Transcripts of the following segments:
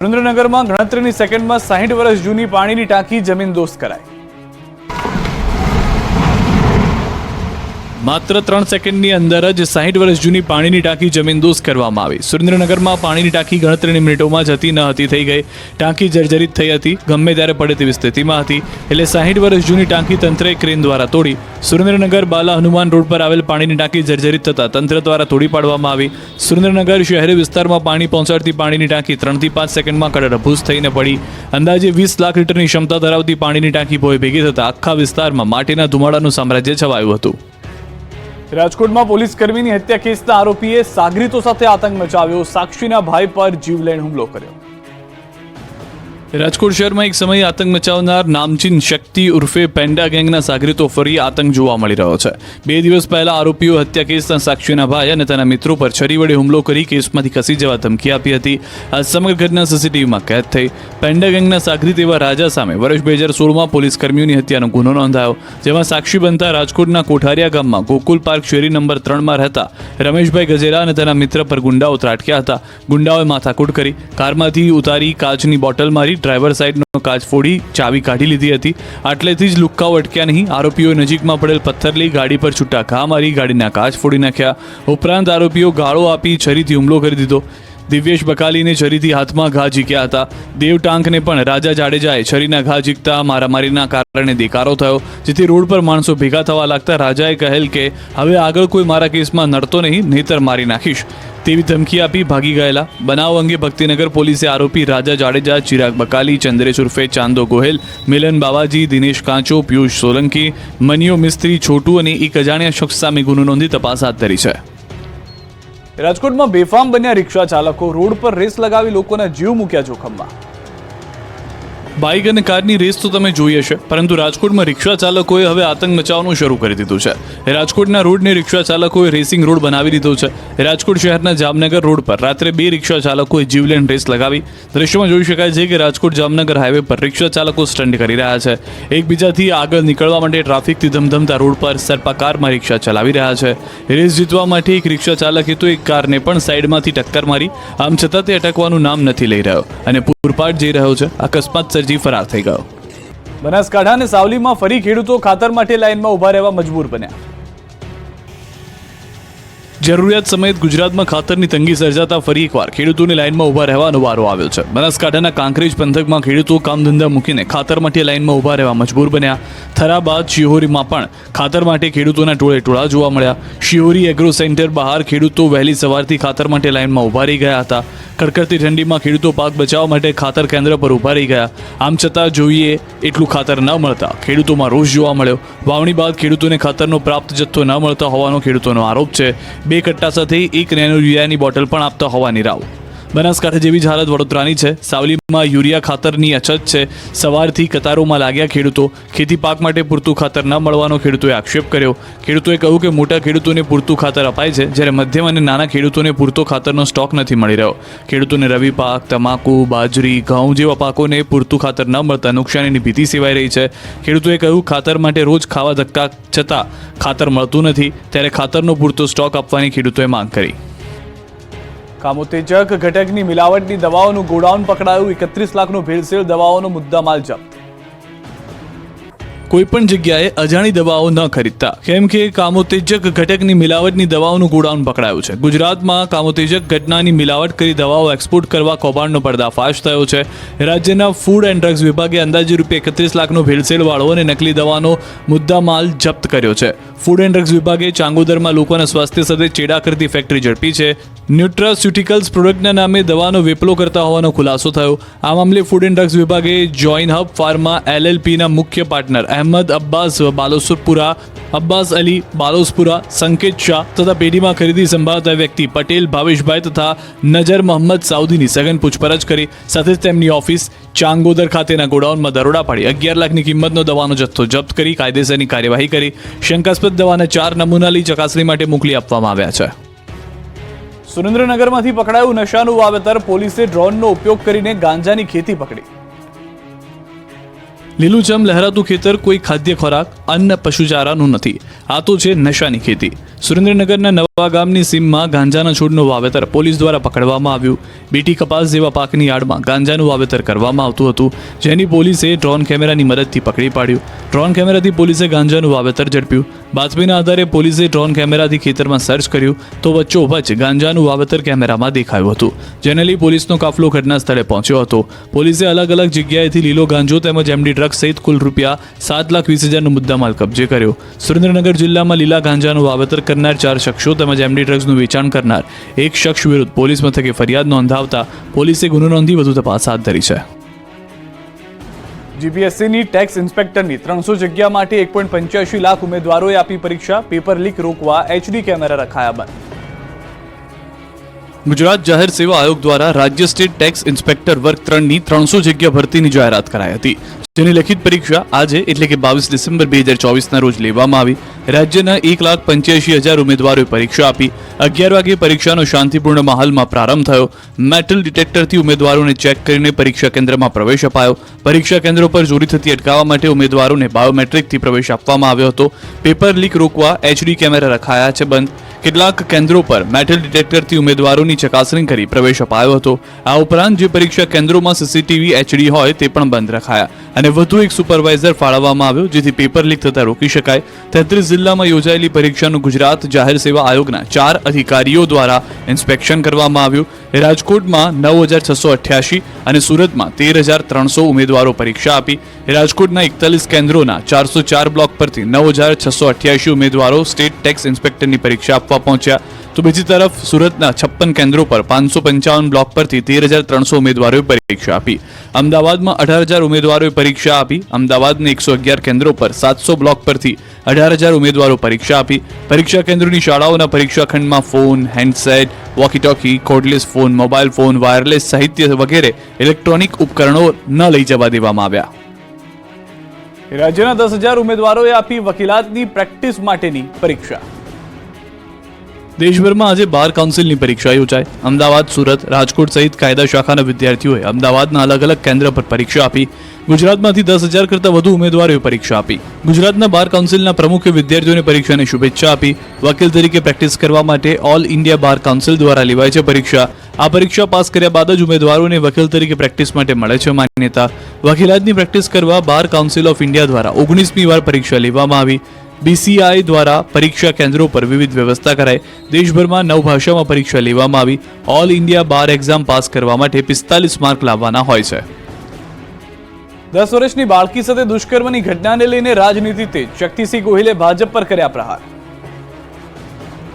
સુરેન્દ્રનગરમાં ગણતરીની સેકન્ડમાં સાહીઠ વર્ષ જૂની પાણીની ટાંકી જમીન દોસ્ત કરાઈ. માત્ર ત્રણ સેકન્ડની અંદર જ સાહીઠ વર્ષ જૂની પાણીની ટાંકી જમીનદોસ્ત કરવામાં આવી. સુરેન્દ્રનગરમાં પાણીની ટાંકી ગણતરીની મિનિટોમાં જતી ન હતી, થઈ ગઈ. ટાંકી જર્જરિત થઈ હતી, ગમે ત્યારે પડે તેવી સ્થિતિમાં હતી. એટલે સાહીઠ વર્ષ જૂની ટાંકી તંત્રે ક્રેન દ્વારા તોડી. સુરેન્દ્રનગર બાલા હનુમાન રોડ પર આવેલ પાણીની ટાંકી જર્જરિત થતાં તંત્ર દ્વારા તોડી પાડવામાં આવી. સુરેન્દ્રનગર શહેરી વિસ્તારમાં પાણી પહોંચાડતી પાણીની ટાંકી ત્રણથી પાંચ સેકન્ડમાં કડરભૂસ થઈને પડી. અંદાજે વીસ લાખ લીટરની ક્ષમતા ધરાવતી પાણીની ટાંકી ભોય ભેગી થતાં આખા વિસ્તારમાં માટીના ધુમાડાનું સામ્રાજ્ય છવાયું હતું. રાજકોટમાં પોલીસ કર્મીની હત્યા કેસના આરોપીએ સાગરીતો સાથે આતંક મચાવ્યો. સાક્ષીના ભાઈ પર જીવલેણ હુમલો કર્યો. રાજકોટ શહેરમાં એક સમયે આતંક મચાવનાર નામચીન શક્તિ ઉર્ફે પેન્ડા ગેંગના સાગરીતો ફરી આતંક જોવા મળી રહ્યો છે. બે દિવસ પહેલા આરોપીઓ હત્યા કેસના સાક્ષીના ભાઈ અને તેના મિત્રો પર છરી વડે હુમલો કરી કેસમાંથી ખસી જવા ધમકી આપી હતી. આ સમગ્ર ઘટના સીસીટીવીમાં કેદ થઈ. પેન્ડા ગેંગના સાગરીત એવા રાજા સામે વર્ષ બે હજાર સોળમાં પોલીસ કર્મીઓની હત્યાનો ગુનો નોંધાયો, જેમાં સાક્ષી બનતા રાજકોટના કોઠારિયા ગામમાં ગોકુલ પાર્ક શેરી નંબર ત્રણમાં રહેતા રમેશભાઈ ગજેરા અને તેના મિત્ર પર ગુંડાઓ ત્રાટક્યા હતા. ગુંડાઓએ માથાકૂટ કરી, કારમાંથી ઉતારી કાચની બોટલ મારી ડ્રાઈવર સાઈડનો કાચ ફોડી ચાવી કાઢી લીધી હતી. આટલેથી જ લુક્કાઓ અટક્યા નહીં. આરોપીઓએ નજીકમાં પડેલ પથ્થર લઈ ગાડી પર છૂટા ઘા મારી ગાડીના કાચ ફોડી નાખ્યા. ઉપરાંત આરોપીઓ ગાળો આપી છરીથી હુમલો કરી દીધો. દિવ્યેશ બકાલીને છરીથી હાથમાં ઘા ઝીક્યા હતા. દેવ ટાંકને પણ રાજા જાડેજાએ છરીના ઘા ઝીકતા મારામારીના કારણે દેકારો થયો, જેથી રોડ પર માણસો ભેગા થવા લાગતા રાજાએ કહેલ કે, હવે આગળ કોઈ મારા કેસમાં નડતો નહીં, નહીતર મારી નાખીશ. તેવી ધમકી આપી ભાગી ગયેલા. બનાવ અંગે ભક્તિનગર પોલીસે આરોપી રાજા જાડેજા, ચિરાગ બકાલી ચંદ્રેશ ઉર્ફે ચાંદો ગોહેલ, મિલન બાવાજી, દિનેશ કાંચો, પિયુષ સોલંકી, મનિયો મિસ્ત્રી, છોટુ અને એક અજાણ્યા શખ્સ સામે ગુનો નોંધી તપાસ હાથ ધરી છે. રાજકોટમાં બેફામ બન્યા રિક્ષા ચાલકો રોડ પર રેસ લગાવી લોકોના જીવ મૂક્યા જોખમમાં. બાઇક અને કારની રેસ તો તમે જોઈ હશે. પરંતુ રાજકોટમાં રિક્ષા ચાલકોએ હવે આતંક મચાવવાનું શરૂ કરી દીધું છે. રાજકોટના રોડને રિક્ષા ચાલકોએ રેસિંગ રોડ બનાવી દીધો છે. રાજકોટ શહેરના જામનગર રોડ પર રાત્રે બે રિક્ષા ચાલકોએ જીવલેન રેસ લગાવી. દ્રશ્યમાં જોઈ શકાય છે કે રાજકોટ જામનગર હાઈવે પર રિક્ષા ચાલકો સ્ટન્ટ કરી રહ્યા છે. એકબીજાથી આગળ નીકળવા માટે ટ્રાફિકથી ધમધમતા રોડ પર સર્પાકારમાં રિક્ષા ચલાવી રહ્યા છે. રેસ જીતવા માટે એક રિક્ષા ચાલકે તો એક કારને પણ સાઈડમાંથી ટક્કર મારી. આમ છતાં તે અટકવાનું નામ નથી લઈ રહ્યો. અને પૂરપાટ જઈ રહ્યો છે. અકસ્માત સર્જી ફરાર થઈ ગયો. બનાસકાંઠા અને સાવલીમાં ફરી ખેડૂતો ખાતર માટે લાઇનમાં ઊભા રહેવા મજબૂર બન્યા. જરૂરિયાત સમયે ગુજરાતમાં ખાતરની તંગી સર્જાતા ફરી એકવાર ખેડૂતોની લાઇનમાં ઊભા રહેવાનો વારો આવ્યો છે. બનાસકાંઠાના કાંકરેજ પંથકમાં ખેડૂતો કામ ધંધા મૂકીને ખાતર માટે લાઇનમાં ઊભા રહેવા મજબૂર બન્યા. થરા બાદ શિહોરીમાં પણ ખાતર માટે ખેડૂતોના ટોળે ટોળા જોવા મળ્યા. શિહોરી એગ્રો સેન્ટર બહાર ખેડૂતો વહેલી સવારથી ખાતર માટે લાઇનમાં ઊભા રહી ગયા હતા. કડકડતી ઠંડીમાં ખેડૂતો પાક બચાવવા માટે ખાતર કેન્દ્ર પર ઊભા રહી ગયા. આમ છતાં જોઈએ એટલું ખાતર ન મળતા ખેડૂતોમાં રોષ જોવા મળ્યો. વાવણી બાદ ખેડૂતોને ખાતરનો પ્રાપ્ત જથ્થો ન મળતા હોવાનો ખેડૂતોનો આરોપ છે. બે કટ્ટા સાથે એક નેનો યુરિયાની બોટલ પણ આપતા હોવાની રાવ. બનાસકાંઠા જેવી જ હાલત વડોદરાની છે. સાવલીમાં યુરિયા ખાતરની અછત છે. સવારથી કતારોમાં લાગ્યા ખેડૂતો. ખેતી પાક માટે પૂરતું ખાતર ન મળવાનો ખેડૂતોએ આક્ષેપ કર્યો. ખેડૂતોએ કહ્યું કે મોટા ખેડૂતોને પૂરતું ખાતર અપાય છે. જ્યારે મધ્યમ અને નાના ખેડૂતોને પૂરતો ખાતરનો સ્ટોક નથી મળી રહ્યો. ખેડૂતોને રવિ પાક, તમાકુ, બાજરી, ઘઉં જેવા પાકોને પૂરતું ખાતર ન મળતા નુકસાનીની ભીતિ સેવાઈ રહી છે. ખેડૂતોએ કહ્યું, ખાતર માટે રોજ ખાવા ધક્કા છતાં ખાતર મળતું નથી. ત્યારે ખાતરનો પૂરતો સ્ટોક આપવાની ખેડૂતોએ માંગ કરી. કામોતેજક ઘટકની મિલાવટની દવાઓનું ગોડાઉન પકડાયું એકત્રીસ લાખનું ભેળસેળ દવાઓનો મુદ્દામાલ જપ્ત. કોઈ પણ જગ્યાએ અજાણી દવાઓ ન ખરીદતા. કેમ કે કામોતેજક ઘટકની મિલાવટની દવાઓનું ગોડાઉન પકડાયું છે. ગુજરાતમાં કામોતેજક ઘટનાની મિલાવટ કરી દવાઓ એક્સપોર્ટ કરવા કૌભાંડનો પર્દાફાશ થયો છે. રાજ્યના ફૂડ એન્ડ ડ્રગ્સ વિભાગે અંદાજે રૂપિયા એકત્રીસ લાખનો ભેળસેળવાળો અને નકલી દવાનો મુદ્દામાલ જપ્ત કર્યો છે. ફૂડ એન્ડ ડ્રગ્સ વિભાગે ચાંગોદરમાં લોકોના સ્વાસ્થ્ય સાથે ચેડા કરતી ફેક્ટરી ઝડપી છે. ન્યુટ્રાસ્યુટિકલ્સ પ્રોડક્ટના નામે દવાનો વેપલો કરતા હોવાનો ખુલાસો થયો. આ મામલે ફૂડ એન્ડ ડ્રગ્સ વિભાગે જોઈન હબ ફાર્મા એલએલપીના મુખ્ય પાર્ટનર અહેમદ, અબ્બાસ, બાલોસુરપુરા, અબ્બાસ અલી, બાલોસપુરા, સંકેત શાહ તથા પેઢીમાં ખરીદી સંભાળતા વ્યક્તિ પટેલ, ભાવેશભાઈ તથા નજર મોહમ્મદ સાઉદીની સઘન પૂછપરછ કરી. સાથે જ તેમની ઓફિસ ચાંગોદર ખાતેના ગોડાઉનમાં દરોડા પાડી. અગિયાર લાખની કિંમતનો દવાનો જથ્થો જપ્ત કરી, કાયદેસરની કાર્યવાહી કરી. શંકાસ્પદ દવાના ચાર નમૂના લઈ ચકાસણી માટે મોકલી આપવામાં આવ્યા છે. સુરેન્દ્રનગરમાંથી પકડાયું નશાનું વાવેતર પોલીસે ડ્રોનનો ઉપયોગ કરીને ગાંજાની ખેતી પકડી. લીલુંછમ લહેરાતું ખેતર કોઈ ખાદ્ય ખોરાક, અન્ન, પશુચારાનું નથી. આ તો છે નશાની ખેતી. સુરેન્દ્રનગરના નવા ગામની સીમમાં ગાંજાના છોડનું વાવેતર પોલીસ દ્વારા પકડવામાં આવ્યું. બીટી કપાસ જેવા પાકની આડમાં ગાંજાનું વાવેતર કરવામાં આવતું હતું, જેની પોલીસે ડ્રોન કેમેરાની મદદથી પકડી પાડ્યું. ડ્રોન કેમેરાથી પોલીસે ગાંજાનું વાવેતર ઝડપ્યું. બાતમીના આધારે પોલીસે ડ્રોન કેમેરાથી ખેતરમાં સર્ચ કર્યું તો વચ્ચોવચ્ચ ગાંજાનું વાવેતર કેમેરામાં દેખાયું હતું, જેને લઈ પોલીસનો કાફલો ઘટના સ્થળે પહોંચ્યો હતો. પોલીસે અલગ અલગ જગ્યાએથી લીલો ગાંજો તેમજ એમડી ડ્રગ્સ સહિત કુલ રૂપિયા સાત લાખ વીસ હજારનો મુદ્દામાલ કબજે કર્યો. સુરેન્દ્રનગર જિલ્લામાં લીલા ગાંજાનું વાવેતર કરનાર ચાર શખ્સો તેમજ એમડી ડ્રગ્સનું વેચાણ કરનાર એક શખ્સ વિરુદ્ધ પોલીસ મથકે ફરિયાદ નોંધાવતા પોલીસે ગુનો નોંધી વધુ તપાસ હાથ ધરી છે. જીપીએસસીની ટેક્સ ઇન્સ્પેક્ટરની ત્રણસો જગ્યા માટે એક પોઈન્ટ પંચ્યાસી લાખ ઉમેદવારોએ આપી પરીક્ષા પેપર લીક રોકવા એચડી કેમેરા રખાયા બંધ. ગુજરાત જાહેર સેવા આયોગ દ્વારા રાજ્ય સ્ટેટ ટેક્સ ઇન્સ્પેક્ટર વર્ગ ત્રણની ત્રણસો જગ્યા ભરતીની જાહેરાત કરાઈ હતી. જેની લેખિત પરીક્ષા આજે એટલે કે બાવીસ ડિસેમ્બર બે હજાર ચોવીસના રોજ લેવામાં આવી. રાજ્યના એક લાખ પંચ્યાસી હજાર ઉમેદવારોએ પરીક્ષા આપી. અગિયાર વાગે પરીક્ષાનો શાંતિપૂર્ણ માહોલમાં પ્રારંભ થયો. મેટલ ડિટેક્ટરથી ઉમેદવારોને ચેક કરીને પરીક્ષા કેન્દ્રમાં પ્રવેશ અપાયો. પરીક્ષા કેન્દ્રો પર ચોરી થતી અટકાવવા માટે ઉમેદવારોને બાયોમેટ્રિકથી પ્રવેશ આપવામાં આવ્યો હતો. પેપર લીક રોકવા એચડી કેમેરા રખાયા છે બંધ. કેટલાક કેન્દ્રો પર મેટલ ડિટેક્ટરથી ઉમેદવારોની ચકાસણી કરી પ્રવેશ અપાયો હતો. આ ઉપરાંત જે પરીક્ષા કેન્દ્રોમાં સીસીટીવી એચડી હોય તે પણ બંધ રખાયા. અને વધુ એક સુપરવાઇઝર ફાળવવામાં આવ્યો, જેથી પેપર લીક થતા રોકી શકાય. તેત્રીસ જિલ્લામાં યોજાયેલી પરીક્ષાનું ગુજરાત જાહેર સેવા આયોગના ચાર અધિકારીઓ દ્વારા ઇન્સ્પેક્શન કરવામાં આવ્યું. રાજકોટમાં નવ હજાર છસો અઠ્યાસી અને સુરતમાં તેર હજાર ત્રણસો ઉમેદવારો પરીક્ષા આપી. રાજકોટના એકતાલીસ કેન્દ્રોના ચારસો ચાર બ્લોક પરથી નવ હજાર છસો અઠ્યાસી ઉમેદવારો સ્ટેટ ટેક્સ ઇન્સ્પેક્ટરની પરીક્ષા આપવા પહોંચ્યા. તો બીજી તરફ સુરતના છપ્પન કેન્દ્રો પર પાંચસો પંચાવન બ્લોક પરથી તેર હજાર ત્રણસો ઉમેદવારોએ પરીક્ષા આપી. અમદાવાદમાં અઢાર હજાર ઉમેદવારોએ પરીક્ષા આપી. અમદાવાદના એકસો અગિયાર કેન્દ્રો પર સાતસો બ્લોક પરથી અઢાર હજાર ઉમેદવારો પરીક્ષા આપી. પરીક્ષા કેન્દ્રોની શાળાઓના પરીક્ષા ખંડમાં phone, handset walkie talkie cordless phone mobile phone wireless સાહિત્ય વગેરે ઇલેક્ટ્રોનિક ઉપકરણો ન લઈ જવા દેવામાં આવ્યા. રાજ્યના દસ હજાર ઉમેદવારોએ આપી વકીલાતની પ્રેક્ટિસ માટેની પરીક્ષા. દેશભરમાં આજે બાર કાઉન્સિલની પરીક્ષા યોજાઈ. અમદાવાદ, સુરત, રાજકોટ સહિત કાયદા શાખાના વિદ્યાર્થીઓએ અમદાવાદના અલગ અલગ કેન્દ્ર પર પરીક્ષા આપી. ગુજરાતમાંથી દસ હજાર કરતાં વધુ ઉમેદવારોએ પરીક્ષા આપી. ગુજરાતના બાર કાઉન્સિલના પ્રમુખે વિદ્યાર્થીઓને પરીક્ષાની શુભેચ્છા આપી. વકીલ તરીકે પ્રેક્ટિસ કરવા માટે ઓલ ઇન્ડિયા બાર કાઉન્સિલ દ્વારા લેવાય છે પરીક્ષા. આ પરીક્ષા પાસ કર્યા બાદ જ ઉમેદવારોને વકીલ તરીકે પ્રેક્ટિસ માટે મળે છે માન્યતા. વકીલાતની પ્રેક્ટિસ કરવા બાર કાઉન્સિલ ઓફ ઇન્ડિયા દ્વારા ઓગણીસમી વાર પરીક્ષા લેવામાં આવી. બીસીઆઈ દ્વારા પરીક્ષા કેન્દ્રો પર વિવિધ વ્યવસ્થા કરાઈ. દેશભરમાં નવ ભાષામાં પરીક્ષા લેવામાં આવી. All India bar exam pass કરવા માટે પિસ્તાલીસ માર્ક લાવવાના હોય છે. દસ વર્ષની બાળકી સાથે દુષ્કર્મની ઘટનાને લઈને રાજનીતિ તેજ. શક્તિસિંહ ગોહિલે ભાજપ પર કર્યા પ્રહાર.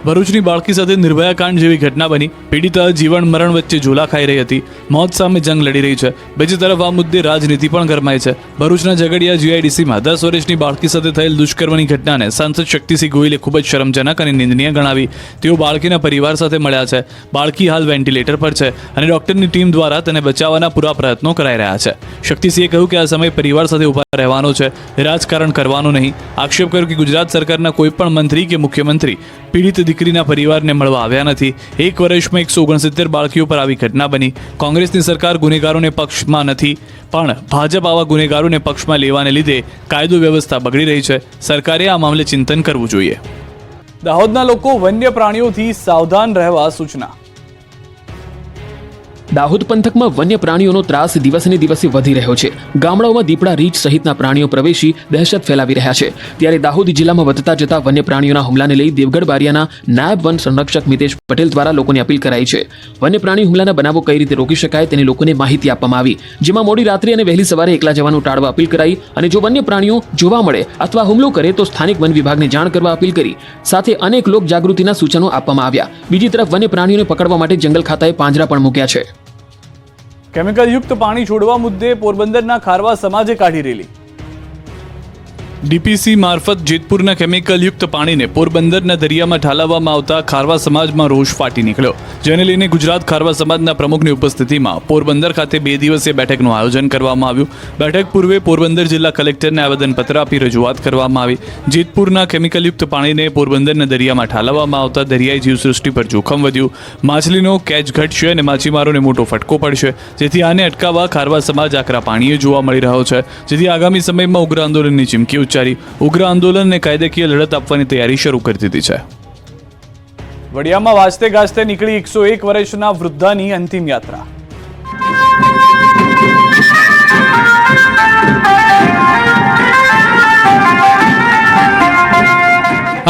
ભરૂચની બાળકી સાથે નિર્ભયા કાંડ જેવી ઘટના બની. પીડિતા જીવન મરણ વચ્ચે ઝૂલા ખાઈ રહી હતી. મોત સામે જંગ લડી રહી છે. બીજી તરફ આ મુદ્દે રાજનીતિ પણ ગરમાય છે. ભરૂચના ઝઘડિયા જીઆઈડીસીમાં દસ વર્ષની બાળકી સાથે થયેલ દુષ્કર્મની ઘટનાને સાંસદ શક્તિસિંહ ગોહિલે ખૂબ જ શરમજનક અને નિંદનીય ગણાવી. તેઓ બાળકીના પરિવાર સાથે મળ્યા છે. બાળકી હાલ વેન્ટિલેટર પર છે અને ડોક્ટરની ટીમ દ્વારા તેને બચાવવાના પૂરા પ્રયત્નો કરાઈ રહ્યા છે. શક્તિસિંહે કહ્યું કે આ સમય પરિવાર સાથે ઊભા રહેવાનો છે. રાજકારણ કરવાનો નહીં. આક્ષેપ કર્યો કે ગુજરાત સરકારના કોઈ પણ મંત્રી કે મુખ્યમંત્રી પીડિત દીકરીના પરિવારને મળવા આવ્યા નથી. એક વર્ષમાં એકસો ઓગણસિત્તેર બાળકીઓ પર આવી ઘટના બની. કોંગ્રેસની સરકાર ગુનેગારોને પક્ષમાં નથી, પણ ભાજપ આવા ગુનેગારોને પક્ષમાં લેવાને લીધે કાયદો વ્યવસ્થા બગડી રહી છે. સરકારે આ મામલે ચિંતન કરવું જોઈએ. દાહોદના લોકો વન્ય પ્રાણીઓથી સાવધાન રહેવા સૂચના. દાહોદ પંથકમાં વન્ય પ્રાણીઓનો ત્રાસ દિવસે દિવસે વધી રહ્યો છે. ગામડાઓમાં દીપડા રીંછ સહિતના પ્રાણીઓ પ્રવેશી દહેશત ફેલાવી રહ્યા છે. ત્યારે દાહોદ જિલ્લામાં વધતા જતા વન્ય પ્રાણીઓના હુમલાને લઈ દેવગઢ બારિયાના નાયબ વન સંરક્ષક મિતેશ પટેલ દ્વારા લોકોને અપીલ કરાઈ છે. વન્ય પ્રાણી હુમલાના બનાવો કઈ રીતે રોકી શકાય તેની લોકોને માહિતી આપવામાં આવી. જેમાં મોડી રાત્રે અને વહેલી સવારે એકલા જવાનું ટાળવા અપીલ કરાઈ અને જો વન્ય પ્રાણીઓ જોવા મળે અથવા હુમલો કરે તો સ્થાનિક વન વિભાગને જાણ કરવા અપીલ કરી. સાથે અનેક લોક જાગૃતિના સૂચનો આપવામાં આવ્યા. બીજી તરફ વન્ય પ્રાણીઓને પકડવા માટે જંગલ ખાતાએ પાંજરા પણ મૂક્યા છે. કેમિકલ યુક્ત પાણી છોડવા મુદ્દે પોરબંદરના ખારવા સમાજે કાઢી રેલી. ડીપીસી મારફત જેતપુરના કેમિકલયુક્ત પાણીને પોરબંદરના દરિયામાં ઠાલવવામાં આવતા ખારવા સમાજમાં રોષ ફાટી નીકળ્યો. જેને લઈને ગુજરાત ખારવા સમાજના પ્રમુખની ઉપસ્થિતિમાં પોરબંદર ખાતે બે દિવસીય બેઠકનું આયોજન કરવામાં આવ્યું. બેઠક પૂર્વે પોરબંદર જિલ્લા કલેક્ટરને આવેદનપત્ર આપી રજૂઆત કરવામાં આવી. જેતપુરના કેમિકલયુક્ત પાણીને પોરબંદરના દરિયામાં ઠાલવવામાં આવતા દરિયાઈ જીવસૃષ્ટિ પર જોખમ વધ્યું. માછલીનો કેચ ઘટશે અને માછીમારોને મોટો ફટકો પડશે. જેથી આને અટકાવવા ખારવા સમાજ આકરા પાણીએ જોવા મળી રહ્યો છે. જેથી આગામી સમયમાં ઉગ્ર આંદોલનની ચીમકી ઉચ્ચારી ઉગ્ર આંદોલનને કાયદાકીય લડત આપવાની તૈયારી શરૂ કરી દીધી છે. વડિયામાં વાજતે ગાજતે નીકળી એકસો એક વર્ષના વૃદ્ધાની અંતિમ યાત્રા.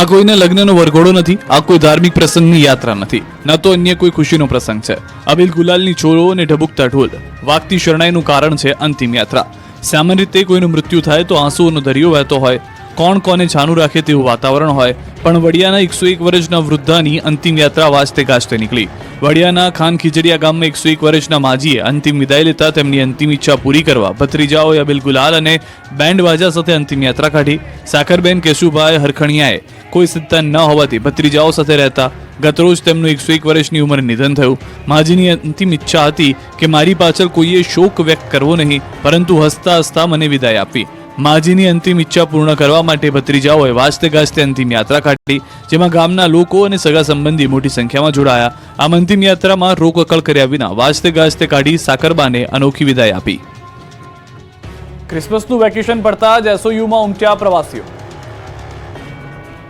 આ કોઈને લગ્નનો વરઘોડો નથી, આ કોઈ ધાર્મિક પ્રસંગની યાત્રા નથી. ન તો અન્ય કોઈ ખુશીનો પ્રસંગ છે. અબિલ ગુલાલની છોરો અને ઢબુકતા ઢોલ, વાગતી શરણાઈનું કારણ છે અંતિમ યાત્રા. સામાન્ય રીતે કોઈનું મૃત્યુ થાય તો આંસુઓનો દરિયો વહેતો હોય. કોણ કોને છાનું રાખે તેવું વાતાવરણ હોય, પણ વડિયાના એકસો એક વર્ષના વૃદ્ધાની અંતિમ યાત્રા વાજતે ગાજતે નીકળી. વડિયાના ખાન ખીજડીયા ગામમાં એકસો એક વર્ષના માજીએ અંતિમ વિદાય લેતા તેમની અંતિમ ઈચ્છા પૂરી કરવા ભત્રીજાઓએ અબિલ ગુલાલ અને બેન્ડ બાજા સાથે અંતિમ યાત્રા કાઢી. સાકરબેન કેશુભાઈ હરખણિયાએ કોઈ સંતાન ન હોવાથી ભત્રીજાઓ સાથે રહેતા ગતરોજ તેમનું એકસો એક વર્ષની ઉંમરે નિધન થયું. માજીની અંતિમ ઈચ્છા હતી કે મારી પાછળ કોઈએ શોક વ્યક્ત કરવો નહીં, પરંતુ હસતા હસતા મને વિદાય આપવી માજીની અંતિમ ઈચ્છા પૂર્ણ કરવા માટે ભત્રીજાઓએ વાસ્તે ગાજતે અંતિમ યાત્રા કાઢી જેમાં ગામના લોકો અને સગા સંબંધી મોટી સંખ્યામાં જોડાયા. આમ અંતિમ યાત્રામાં રોકકળ કર્યા વિના વાસ્તે ગાજતે કાઢી સાકરબાને અનોખી વિદાય આપી. ક્રિસમસનું વેકેશન પડતા જ એસઓયુમાં ઉમટ્યા પ્રવાસીઓ.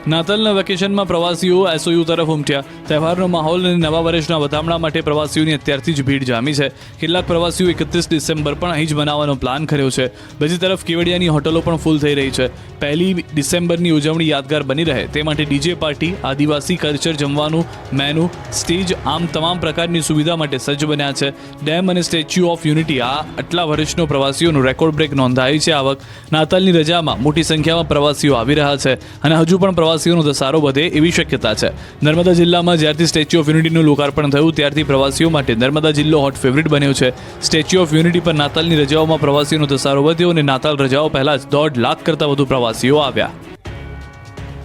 નાતાલના વેકેશનમાં પ્રવાસીઓ એસઓયુ તરફ ઉમટ્યા. તહેવારનો માહોલ અને નવા વર્ષના વધામણા માટે પ્રવાસીઓની અત્યારથી જ ભીડ જામી છે. કેટલાક પ્રવાસીઓ એકત્રીસ ડિસેમ્બર પણ અહીં જ મનાવવાનો પ્લાન કર્યો છે. બીજી તરફ કેવડિયાની હોટલો પણ ફૂલ થઈ રહી છે. પહેલી ડિસેમ્બરની ઉજવણી યાદગાર બની રહે તે માટે ડીજે પાર્ટી, આદિવાસી કલ્ચર જમવાનું, મેનુ, સ્ટેજ આમ તમામ પ્રકારની સુવિધા માટે સજ્જ બન્યા છે. ડેમ અને સ્ટેચ્યુ ઓફ યુનિટી આ આટલા વર્ષનો પ્રવાસીઓનું રેકોર્ડ બ્રેક નોંધાયું છે. આવક નાતાલની રજામાં મોટી સંખ્યામાં પ્રવાસીઓ આવી રહ્યા છે અને હજુ પણ પ્રવાસીઓનો ધસારો વધે એવી શક્યતા છે. નર્મદા જિલ્લામાં જ્યારથી સ્ટેચ્યુ ઓફ યુનિટીનું લોકાર્પણ થયું, ત્યારથી પ્રવાસીઓ માટે નર્મદા જિલ્લો હોટ ફેવરિટ બન્યો છે. સ્ટેચ્યુ ઓફ યુનિટી પર નાતાલની રજાઓમાં પ્રવાસીઓનો ધસારો વધ્યો અને નાતાલ રજાઓ પહેલા જ દોઢ લાખ કરતાં વધુ પ્રવાસીઓ આવ્યા.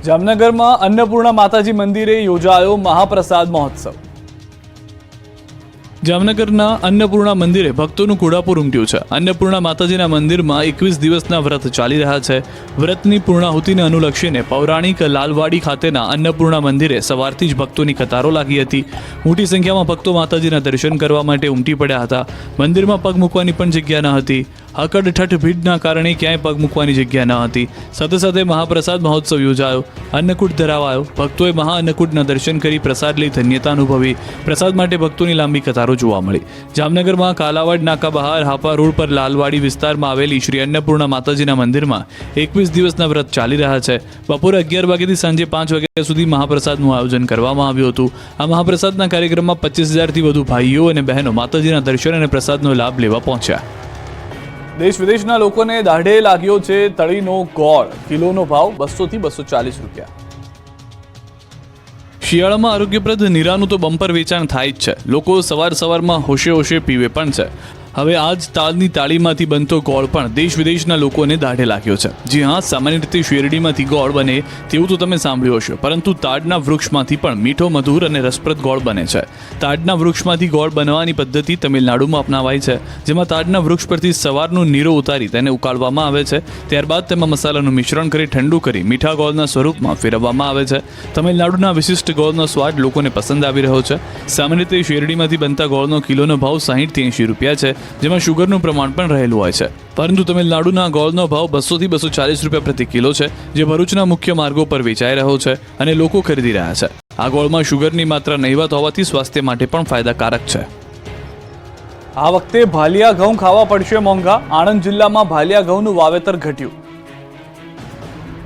જામનગરમાં અન્નપૂર્ણા માતાજી મંદિરે યોજાયો મહાપ્રસાદ મહોત્સવ. જામનગરના અન્નપૂર્ણા મંદિરે ભક્તોનું કુડાપુર ઉમટ્યું છે. અન્નપૂર્ણા માતાજીના મંદિરમાં એકવીસ દિવસના વ્રત ચાલી રહ્યા છે. વ્રતની પૂર્ણાહુતિને અનુલક્ષીને પૌરાણિક લાલવાડી ખાતેના અન્નપૂર્ણા મંદિરે સવારથી જ ભક્તોની કતારો લાગી હતી. મોટી સંખ્યામાં ભક્તો માતાજીના દર્શન કરવા માટે ઉમટી પડ્યા હતા. મંદિરમાં પગ મૂકવાની પણ જગ્યા ન હતી. હકડ ઠઠ ભીડના કારણે ક્યાંય પગ મૂકવાની જગ્યા ન હતી. સાથે સાથે મહાપ્રસાદ મહોત્સવ યોજાયો. અન્નકૂટ ધરાવાયો. ભક્તોએ મહા અન્નકૂટના દર્શન કરી પ્રસાદ લઈ ધન્યતા અનુભવી. પ્રસાદ માટે ભક્તોની લાંબી કતારો જોવા મળી. જામનગરમાં કાલાવાડ નાકા બહાર હાપા રોડ પર લાલવાડી વિસ્તારમાં આવેલી શ્રી અન્નપૂર્ણા માતાજીના મંદિરમાં એકવીસ દિવસના વ્રત ચાલી રહ્યા છે. બપોરે અગિયાર વાગ્યાથી સાંજે પાંચ વાગ્યા સુધી મહાપ્રસાદનું આયોજન કરવામાં આવ્યું હતું. આ મહાપ્રસાદના કાર્યક્રમમાં પચીસ હજારથી વધુ ભાઈઓ અને બહેનો માતાજીના દર્શન અને પ્રસાદનો લાભ લેવા પહોંચ્યા. દેશ વિદેશના લોકોને દાઢે લાગ્યો છે તળીનો ગોળ. કિલોનો ભાવ બસો થી બસો ચાલીસ રૂપિયા. શિયાળામાં આરોગ્યપ્રદ નીરાનું તો બમ્પર વેચાણ થાય જ છે. લોકો સવાર સવારમાં હોશે હોશે પીવે પણ છે. હવે આ જ તાલની તાળીમાંથી બનતો ગોળ પણ દેશ વિદેશના લોકોને દાઢે લાગ્યો છે. જી હા, સામાન્ય રીતે શેરડીમાંથી ગોળ બને તેવું તો તમે સાંભળ્યું હશે, પરંતુ તાડના વૃક્ષમાંથી પણ મીઠો, મધુર અને રસપ્રદ ગોળ બને છે. તાડના વૃક્ષમાંથી ગોળ બનવાની પદ્ધતિ તમિલનાડુમાં અપનાવાય છે, જેમાં તાડના વૃક્ષ પરથી સવારનો નીરો ઉતારી તેને ઉકાળવામાં આવે છે, ત્યારબાદ તેમાં મસાલાનું મિશ્રણ કરી ઠંડુ કરી મીઠા ગોળના સ્વરૂપમાં ફેરવવામાં આવે છે. તમિલનાડુના વિશિષ્ટ ગોળનો સ્વાદ લોકોને પસંદ આવી રહ્યો છે. સામાન્ય રીતે શેરડીમાંથી બનતા ગોળનો કિલોનો ભાવ સાહીઠથી એંશી રૂપિયા છે જેમાં શુગરનું પ્રમાણ પણ રહેલું હોય છે. પરંતુ તમિલનાડુના ગોળનો ભાવ બસોથી બસો ચાલીસ રૂપિયા પ્રતિ કિલો છે, જે ભરૂચના મુખ્ય માર્ગો પર વેચાઈ રહ્યો છે અને લોકો ખરીદી રહ્યા છે. આ ગોળમાં શુગરની માત્રા નહીવત હોવાથી સ્વાસ્થ્ય માટે પણ ફાયદાકારક છે. આ વખતે ભાલિયા ઘઉં ખાવા પડશે મોંઘા. આણંદ જિલ્લામાં ભાલિયા ઘઉંનું વાવેતર ઘટ્યું.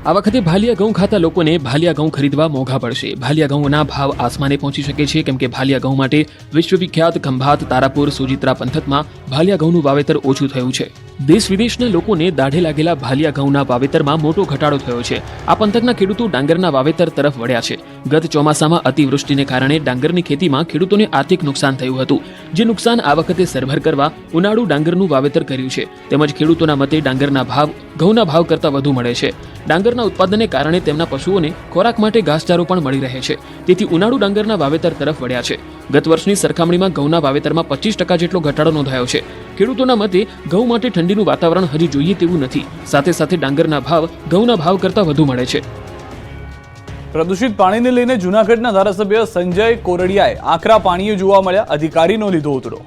આ વખતે ભાલિયા ઘઉં ખાતા લોકોને ભાલિયા ઘઉં ખરીદવા મોંઘા પડશે. ભાલિયા ઘઉંના ભાવ આસમાને પહોંચી શકે છે, કેમ કે ભાલિયા ઘઉં માટે વિશ્વવિખ્યાત ખંભાત તારાપુર સુજિત્રા પંથકમાં ભાલિયા ઘઉંનું વાવેતર ઓછું થયું છે. દેશ વિદેશના લોકોને દાઢે લાગેલા ભાલિયા ઘઉંના વાવેતરમાં મોટો ઘટાડો થયો છે. આ પંથકના ખેડૂતો ડાંગરના વાવેતર તરફ વળ્યા છે. ગત ચોમાસામાં અતિવૃષ્ટિને કારણે ડાંગરની ખેતીમાં ખેડૂતોને આર્થિક નુકસાન થયું હતું. જે નુકસાન આ વખતે સરભર કરવા ઉનાળુ ડાંગરનું વાવેતર કર્યું છે. તેમજ ખેડૂતોના મતે ડાંગરના ભાવ, ઘઉંના ભાવ કરતાં વધુ મળે છે. ડાંગરના ઉત્પાદનને કારણે તેમના પશુઓને ખોરાક માટે ઘાસચારો પણ મળી રહે છે. તેથી ઉનાળુ ડાંગરના વાવેતર તરફ વળ્યા છે. ગત વર્ષની સરખામણીમાં ઘઉંના વાવેતરમાં પચીસ ટકા જેટલો ઘટાડો નોંધાયો છે. ખેડૂતોના મતે ઘઉં માટે ઠંડીનું વાતાવરણ હજી જોઈએ તેવું નથી. સાથે સાથે ડાંગરના ભાવ, ઘઉંના ભાવ કરતાં વધુ મળે છે. પ્રદૂષિત પાણીને લઈને જૂનાગઢના ધારાસભ્ય સંજય કોરડિયાએ આકરા પાણીએ જોવા મળ્યા. અધિકારીનો લીધો ઉતરો.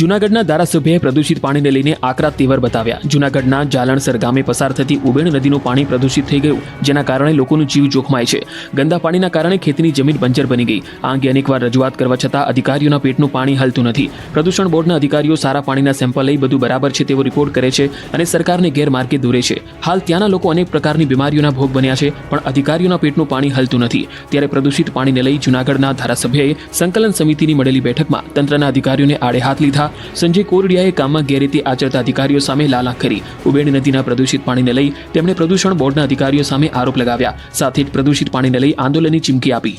જૂનાગઢના ધારાસભ્યએ પ્રદૂષિત પાણીને લઈને આકરા તેવર બતાવ્યા. જૂનાગઢના જાલણસર ગામે પસાર થતી ઉબેણ નદીનું પાણી પ્રદૂષિત થઈ ગયું, જેના કારણે લોકોનું જીવ જોખમાય છે. ગંદા પાણીના કારણે ખેતીની જમીન બંજર બની ગઈ. આ અંગે અનેકવાર રજૂઆત કરવા છતાં અધિકારીઓના પેટનું પાણી હલતું નથી. પ્રદૂષણ બોર્ડના અધિકારીઓ સારા પાણીના સેમ્પલ લઈ બધું બરાબર છે તેવો રિપોર્ટ કરે છે અને સરકારને ગેરમાર્ગે દોરે છે. હાલ ત્યાંના લોકો અનેક પ્રકારની બીમારીઓના ભોગ બન્યા છે, પણ અધિકારીઓના પેટનું પાણી હલતું નથી. ત્યારે પ્રદૂષિત પાણીને લઈ જૂનાગઢના ધારાસભ્યએ સંકલન સમિતિની મળેલી બેઠકમાં તંત્રના અધિકારીઓને આડે હાથ લીધા. સંજય કોરડિયાએ કામમાં ગેરરીતિ આચરતા અધિકારીઓ સામે લાલા કરી. ઉબેણ નદીના પ્રદૂષિત પાણીને લઈ તેમણે પ્રદૂષણ બોર્ડના અધિકારીઓ સામે આરોપ લગાવ્યા. સાથે જ પ્રદૂષિત પાણીને લઈ આંદોલનની ચીમકી આપી.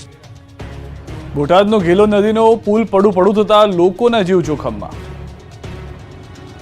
બોટાદનો ગેલો નદીનો પુલ પડું પડું થતા લોકોના જીવ જોખમમાં.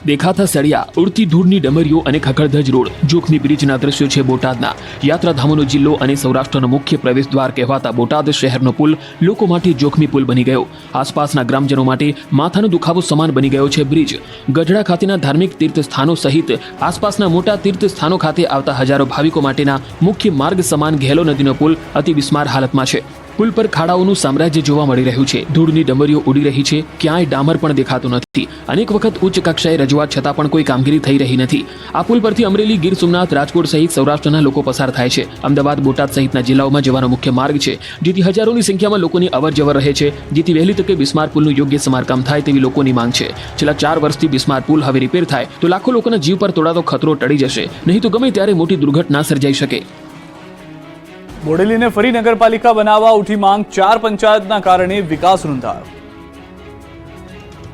દેખાતા સળિયા, ઉડતી ધૂળની ડમરીઓ અને ખખડધજ રોડ, જોખમી બ્રિજના દ્રશ્યો છે બોટાદના. યાત્રાધામોનો જિલ્લો અને સૌરાષ્ટ્રનો મુખ્ય પ્રવેશ દ્વાર કહેવાતા બોટાદ શહેરનો પુલ લોકો માટે જોખમી પુલ બની ગયો. આસપાસના ગ્રામજનો માટે માથાનો દુખાવો સમાન બની ગયો છે બ્રિજ. ગઢડા ખાતેના ધાર્મિક તીર્થ સ્થાનો સહિત આસપાસના મોટા તીર્થ સ્થાનો ખાતે આવતા હજારો ભાવિકો માટેના મુખ્ય માર્ગ સમાન ઘેલો નદીનો પુલ અતિ બિસ્માર હાલતમાં છે. પુલ પર ખાડાઓનું સામ્રાજ્ય જોવા મળી રહ્યું છે. ધૂળની ડમરીઓ ઉડી રહી છે. ક્યાંય ડામર પણ દેખાતું નથી. અનેક વખત ઉચ્ચ કક્ષાએ રજૂઆત છતાં પણ કોઈ કામગીરી થઈ રહી નથી. આ પુલ પરથી અમરેલી, ગીર સોમનાથ, રાજકોટ સહિત સૌરાષ્ટ્રના લોકો પસાર થાય છે. અમદાવાદ, બોટાદ સહિતના જિલ્લાઓમાં જવાનો મુખ્ય માર્ગ છે. જેથી હજારોની સંખ્યામાં લોકોની અવર જવર રહે છે. જેથી વહેલી તકે બિસ્માર પુલનું યોગ્ય સમારકામ થાય તેવી લોકોની માંગ છે. છેલ્લા ચાર વર્ષથી બિસ્માર પુલ હવે રિપેર થાય તો લાખો લોકોના જીવ પર તોડાતો ખતરો ટળી જશે. નહીં તો ગમે ત્યારે મોટી દુર્ઘટના સર્જાઈ શકે. બોડેલીને ફરી નગરપાલિકા બનાવવા ઉઠી માંગ ચાર પંચાયતના કારણે વિકાસ રૂંધાયો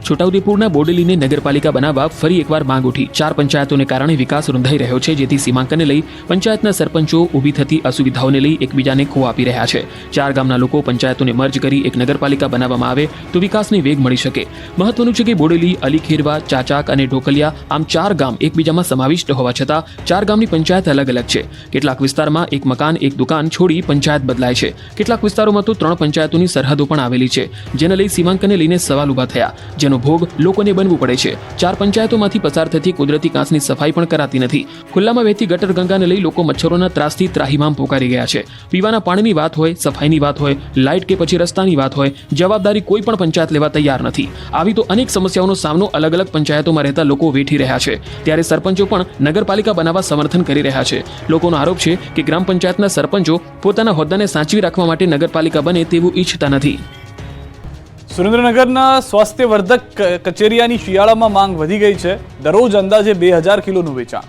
છોટાઉદેપુરના બોડેલીને નગરપાલિકા બનાવવા ફરી એકવાર માંગ ઉઠી. ચાર પંચાયતોને કારણે વિકાસ રૂંધાઈ રહ્યો છે, જેથી સીમાંકનને લઈ પંચાયતના સરપંચો ઊભી થતી અસુવિધાઓને લઈ એકબીજાને ખો આપી રહ્યા છે. ચાર ગામના લોકો પંચાયતોને મર્જ કરી એક નગરપાલિકા બનાવવામાં આવે તો વિકાસને વેગ મળી શકે. મહત્વનું છે કે બોડેલી, અલીખેરવા, ચાચાક અને ઢોકલિયા આમ ચાર ગામ એકબીજામાં સમાવિષ્ટ હોવા છતાં ચાર ગામની પંચાયત અલગ અલગ છે. કેટલાક વિસ્તારમાં એક મકાન, એક દુકાન છોડી પંચાયત બદલાય છે. કેટલાક વિસ્તારોમાં તો ત્રણ પંચાયતોની સરહદો પણ આવેલી છે, જેને લઈ સીમાંકનને લઈને સવાલ ઊભા થયા. જેનો ભોગ લોકોને બનવું પડે છે. ચાર પંચાયતોમાંથી પસાર થતી કુદરતી કાંસની સફાઈ પણ કરાતી નથી. ખુલ્લામાં વહેતી ગટર ગંગાને લઈ લોકો મચ્છરોના ત્રાસથી ત્રાહીમામ પોકારી ગયા છે. પીવાના પાણીની વાત હોય, સફાઈની વાત હોય, લાઇટ કે પછી રસ્તાની વાત હોય, જવાબદારી કોઈ પણ પંચાયત લેવા તૈયાર નથી. આવી તો અનેક સમસ્યાઓનો સામનો અલગ અલગ પંચાયતોમાં રહેતા લોકો વેઠી રહ્યા છે. ત્યારે સરપંચો પણ નગરપાલિકા બનાવવા સમર્થન કરી રહ્યા છે. લોકોનો આરોપ છે કે ગ્રામ પંચાયતના સરપંચો પોતાના હોદ્દાને સાચવી રાખવા માટે નગરપાલિકા બને તેવું ઈચ્છતા નથી. સુરેન્દ્રનગરના સ્વાસ્થ્યવર્ધક કચેરિયાની શિયાળામાં માંગ વધી ગઈ છે. દરરોજ અંદાજે બે હજાર કિલોનું વેચાણ.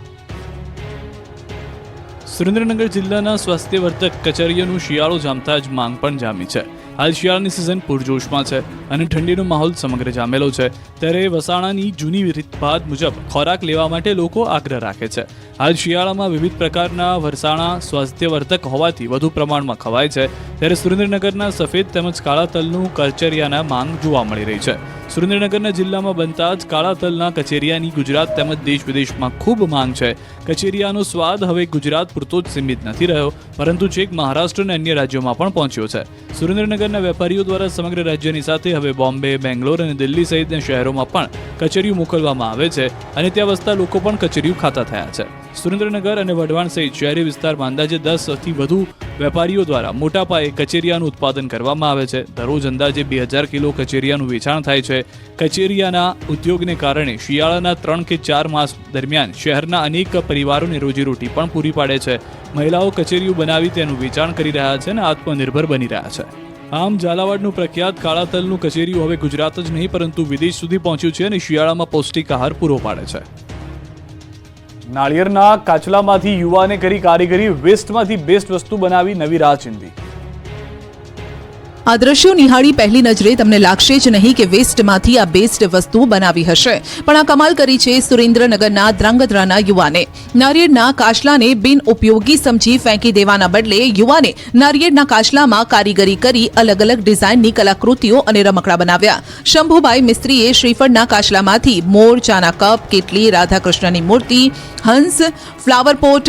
સુરેન્દ્રનગર જિલ્લાના સ્વાસ્થ્યવર્ધક કચેરીઓનું શિયાળો જામતા જ માંગ પણ જામી છે. હાલ શિયાળાની સિઝન પૂરજોશમાં છે અને ઠંડીનો માહોલ સમગ્ર જામેલો છે. ત્યારે વસાણાની જૂની રીતભાત મુજબ ખોરાક લેવા માટે લોકો આગ્રહ રાખે છે. હાલ શિયાળામાં વિવિધ પ્રકારના વરસાણા સ્વાસ્થ્યવર્ધક હોવાથી વધુ પ્રમાણમાં ખવાય છે. ત્યારે સુરેન્દ્રનગરના સફેદ તેમજ કાળા તલનું કરચરિયાના માંગ જોવા મળી રહી છે. સુરેન્દ્રનગરના જિલ્લામાં બનતા જ કાળા તલના કચેરિયાની ગુજરાત તેમજ દેશ વિદેશમાં ખૂબ માંગ છે. કચેરિયાનો સ્વાદ હવે ગુજરાત પૂરતો જ સીમિત નથી રહ્યો, પરંતુ છેક મહારાષ્ટ્ર અને અન્ય રાજ્યોમાં પણ પહોંચ્યો છે. સુરેન્દ્રનગરના વેપારીઓ દ્વારા સમગ્ર રાજ્યની સાથે હવે બોમ્બે, બેંગ્લોર અને દિલ્હી સહિતના શહેરોમાં પણ કચેરીઓ મોકલવામાં આવે છે અને ત્યાં વસતા લોકો પણ કચેરીઓ ખાતા થયા છે. સુરેન્દ્રનગર અને વઢવાણ સહિત શહેરી વિસ્તારમાં અંદાજે દસથી વધુ વેપારીઓ દ્વારા મોટા પાયે કચેરિયાનું ઉત્પાદન કરવામાં આવે છે. દરરોજ અંદાજે બે હજાર કિલો કચેરિયાનું વેચાણ થાય છે. કચેરિયાના ઉદ્યોગને કારણે શિયાળાના ત્રણ કે ચાર માસ દરમિયાન શહેરના અનેક પરિવારોને રોજીરોટી પણ પૂરી પાડે છે. મહિલાઓ કચેરીઓ બનાવી તેનું વેચાણ કરી રહ્યા છે અને આત્મનિર્ભર બની રહ્યા છે. આમ ઝાલાવાડનું પ્રખ્યાત કાળા તલનું કચેરીઓ હવે ગુજરાત જ નહીં, પરંતુ વિદેશ સુધી પહોંચ્યું છે અને શિયાળામાં પૌષ્ટિક આહાર પૂરો પાડે છે. નાળિયેરના કાચલામાંથી યુવાને કરી કારીગરી વેસ્ટમાંથી બેસ્ટ વસ્તુ બનાવી નવી રાહ ચીંધી. આ દ્રશ્યો નિહાળી પહેલી નજરે તમને લાગશે જ નહીં કે વેસ્ટમાંથી આ બેસ્ટ વસ્તુ બનાવી હશે. પણ આ કમાલ કરી છે સુરેન્દ્રનગરના દ્રાંગધ્રાના યુવાને. નારિયેળના કાચલાને બિન ઉપયોગી સમજી ફેંકી દેવાના બદલે યુવાને નારિયેળના કાચલામાં કારીગરી કરી અલગ અલગ ડિઝાઇનની કલાકૃતિઓ અને રમકડા બનાવ્યા. શંભુભાઈ મિસ્ત્રીએ શ્રીફળના કાચલામાંથી મોર, ચાના કપ, કેટલી રાધાકૃષ્ણની મૂર્તિ, હંસ, ફ્લાવર પોટ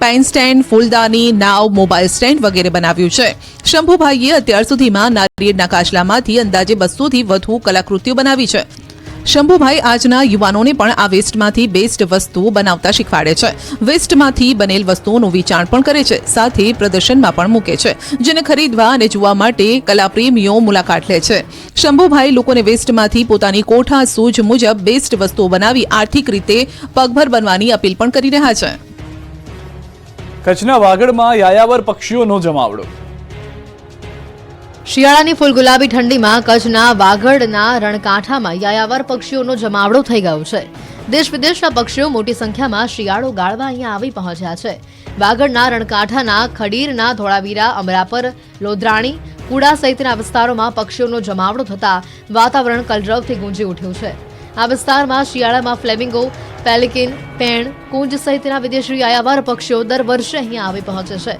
પેન સ્ટેન્ડ ફૂલદાની નાવ મોબાઈલ સ્ટેન્ડ વગેરે બનાવ્યું છે. શંભુભાઈએ અત્યાર સુધીમાં નારિયેળના કાચલામાંથી અંદાજે બસોથી વધુ કલાકૃતિઓ બનાવી છે. શંભુભાઈ આજના યુવાનોને પણ આ વેસ્ટમાંથી બેસ્ટ વસ્તુઓ બનાવતા શીખવાડે છે. વેસ્ટમાંથી બનેલ વસ્તુઓનું વેચાણ પણ કરે છે. સાથે પ્રદર્શનમાં પણ મૂકે છે. જેને ખરીદવા અને જોવા માટે કલાપ્રેમીઓ મુલાકાત લે છે. શંભુભાઈ લોકોને વેસ્ટમાંથી પોતાની કોઠા, સૂઝ મુજબ બેસ્ટ વસ્તુઓ બનાવી આર્થિક રીતે પગભર બનવાની અપીલ પણ કરી રહ્યા છે. કચ્છના વાગડમાં યાયાવર પક્ષીઓનો જમાવડો. શિયાળાની ફૂલ ગુલાબી ઠંડીમાં કચ્છના વાગડના રણકાંઠામાં યાયાવર પક્ષીઓનો જમાવડો થઈ ગયો છે. દેશ વિદેશના પક્ષીઓ મોટી સંખ્યામાં શિયાળો ગાળવા અહીંયા આવી પહોંચ્યા છે. વાગડના રણકાંઠાના ખડીરના ધોળાવીરા, અમરાપર લોધરાણી કુડા સહિતના વિસ્તારોમાં પક્ષીઓનો જમાવડો થતા વાતાવરણ કલરવથી ગુંજી ઉઠ્યું છે. આ વિસ્તારમાં શિયાળામાં ફ્લેમિંગો, પેલિકિન, પેણ, કુંજ સહિતના વિદેશી યાયાવર પક્ષીઓ દર વર્ષે અહીંયા આવી પહોંચે છે.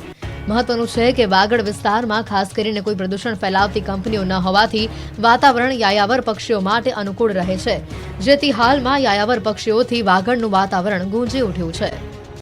મહત્વનું છે કે વાગડ વિસ્તારમાં ખાસ કરીને કોઈ પ્રદૂષણ ફેલાવતી કંપનીઓ ન હોવાથી વાતાવરણ યાયાવર પક્ષીઓ માટે અનુકૂળ રહે છે. જેથી હાલમાં યાયાવર પક્ષીઓથી વાગડનું વાતાવરણ ગુંજી ઉઠ્યું છે.